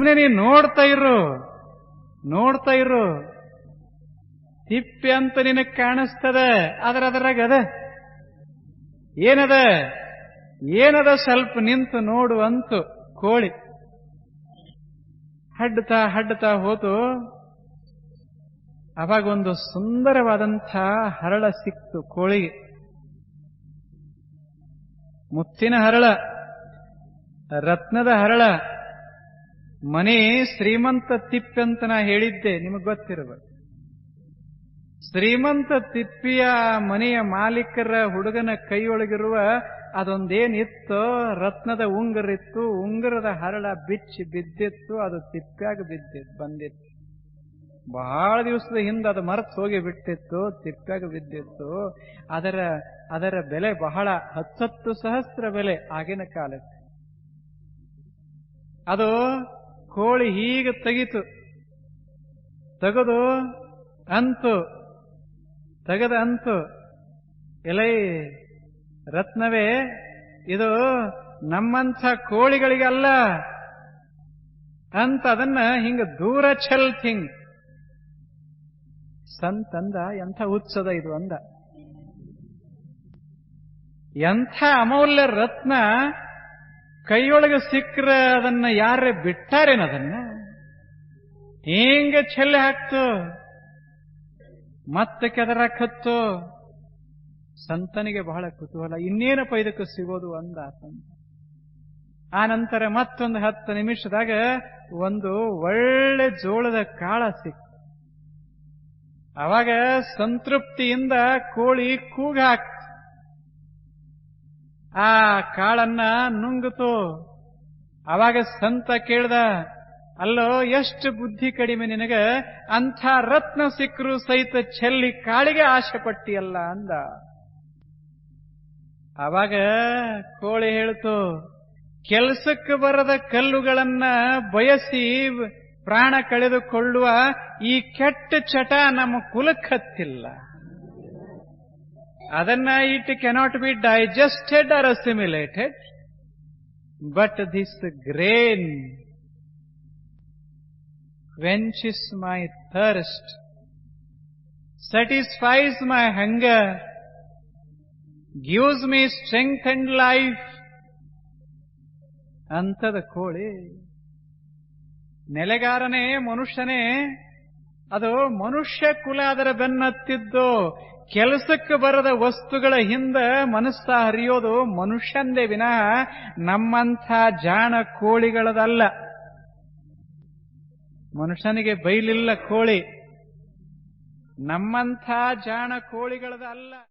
ಸುಮ್ಮನೆ ನೀನು ನೋಡ್ತಾ ಇರು. ನೋಡ್ತಾ ಇರು. ತಿಪ್ಪೆ ಅಂತ ನಿನಗ್ ಕಾಣಿಸ್ತದ. ಆದ್ರೆ ಅದರಾಗ ಅದ. ಏನದ? ಏನದ ಸ್ವಲ್ಪ ನಿಂತು ನೋಡು ಅಂತು ಕೋಳಿ. ಹಡ್ತಾ ಹಡ್ತಾ ಹೋತು. ಅವಾಗ ಒಂದು ಸುಂದರವಾದಂಥ ಹರಳ ಸಿಕ್ತು ಕೋಳಿಗೆ. ಮುತ್ತಿನ ಹರಳ, ರತ್ನದ ಹರಳ. ಮನೆ ಶ್ರೀಮಂತ ತಿಪ್ಪೆ ಅಂತ ನಾ ಹೇಳಿದ್ದೆ, ನಿಮಗೆ ಗೊತ್ತಿರಬೇಕು ಶ್ರೀಮಂತ ತಿಪ್ಪಿಯ ಮನೆಯ ಮಾಲೀಕರ ಹುಡುಗನ ಕೈಯೊಳಗಿರುವ ಅದೊಂದೇನಿತ್ತು, ರತ್ನದ ಉಂಗುರಿತ್ತು, ಉಂಗುರದ ಹರಳ ಬಿಚ್ಚಿ ಬಿದ್ದಿತ್ತು, ಅದು ತಿಪ್ಪ್ಯಾಗ ಬಿದ್ದಿತ್ತು, ಬಂದಿತ್ತು. ಬಹಳ ದಿವಸದ ಹಿಂದೆ ಅದು ಮರೆತು ಹೋಗಿ ಬಿಟ್ಟಿತ್ತು, ತಿಪ್ಪ್ಯಾಗ ಬಿದ್ದಿತ್ತು. ಅದರ ಅದರ ಬೆಲೆ ಬಹಳ, ಹತ್ತತ್ತು ಸಹಸ್ರ ಬೆಲೆ ಆಗಿನ ಕಾಲಕ್ಕೆ. ಅದು ಕೋಳಿ ಹೀಗೆ ತೆಗಿತು. ತೆಗೆದು ಅಂತು, ತೆಗೆದ ಅಂತು, ಎಲೈ ರತ್ನವೇ, ಇದು ನಮ್ಮಂಥ ಕೋಳಿಗಳಿಗೆ ಅಲ್ಲ ಅಂತ ಅದನ್ನ ಹಿಂಗ ದೂರ ಚೆಲ್ ಥಿಂಗ್ ಸಂತಂದ ಎಂಥ ಉತ್ಸದ ಇದು ಅಂದ. ಎಂಥ ಅಮೌಲ್ಯ ರತ್ನ ಕೈಯೊಳಗೆ ಸಿಕ್ಕ್ರ ಅದನ್ನ ಯಾರೇ ಬಿಟ್ಟಾರೇನದನ್ನ ಹಿಂಗ ಚೆಲ್ಲೆ ಹಾಕ್ತು? ಮತ್ತೆ ಕೆದರಾಕತ್ತು ಸಂತನಿಗೆ ಬಹಳ ಕುತೂಹಲ. ಇನ್ನೇನಪ್ಪ ಇದಕ್ಕೆ ಸಿಗೋದು ಅಂದ ಸಂತ ಆ ನಂತರ ಮತ್ತೊಂದು ಹತ್ತು ನಿಮಿಷದಾಗ ಒಂದು ಒಳ್ಳೆ ಜೋಳದ ಕಾಳ ಸಿಕ್ತು. ಅವಾಗ ಸಂತೃಪ್ತಿಯಿಂದ ಕೋಳಿ ಕೂಗ ಹಾಕ್ತು. ಆ ಕಾಳನ್ನ ನುಂಗಿತು. ಅವಾಗ ಸಂತ ಕೇಳ್ದ, ಅಲ್ಲೋ, ಎಷ್ಟು ಬುದ್ಧಿ ಕಡಿಮೆ ನಿನಗ? ಅಂಥ ರತ್ನ ಸಿಕ್ಕರು ಸಹಿತ ಚೆಲ್ಲಿ ಕಾಳಿಗೆ ಆಶೆ ಪಟ್ಟಿಯಲ್ಲ ಅಂದ. ಅವಾಗ ಕೋಳಿ ಹೇಳ್ತು, ಕೆಲಸಕ್ಕೆ ಬರದ ಕಲ್ಲುಗಳನ್ನ ಬಯಸಿ ಪ್ರಾಣ ಕಳೆದುಕೊಳ್ಳುವ ಈ ಕೆಟ್ಟ ಚಟ ನಮ್ಮ ಕುಲಕ್ಕೆ ಹತ್ತಿಲ್ಲ ಅದನ್ನ it cannot be digested or assimilated but this grain quenches my thirst, satisfies my hunger, gives me strength and life. ಅಂತದ ಕೋಳಿ ನೆಲೆಗಾರನೇ ಮನುಷ್ಯನೇ ಅದು ಮನುಷ್ಯ ಕುಲ ಅದರ ಬೆನ್ನತ್ತಿದ್ದು ಕೆಲಸಕ್ಕೆ ಬರದ ವಸ್ತುಗಳ ಹಿಂದೆ ಮನಸ್ಸ ಹರಿಯೋದು ಮನುಷ್ಯಂದೇ ವಿನಃ ನಮ್ಮಂಥ ಜಾಣ ಕೋಳಿಗಳದಲ್ಲ. ಮನುಷ್ಯನಿಗೆ ಬೈಲಿಲ್ಲ ಕೋಳಿ. ನಮ್ಮಂಥ ಜಾಣ ಕೋಳಿಗಳದ ಅಲ್ಲ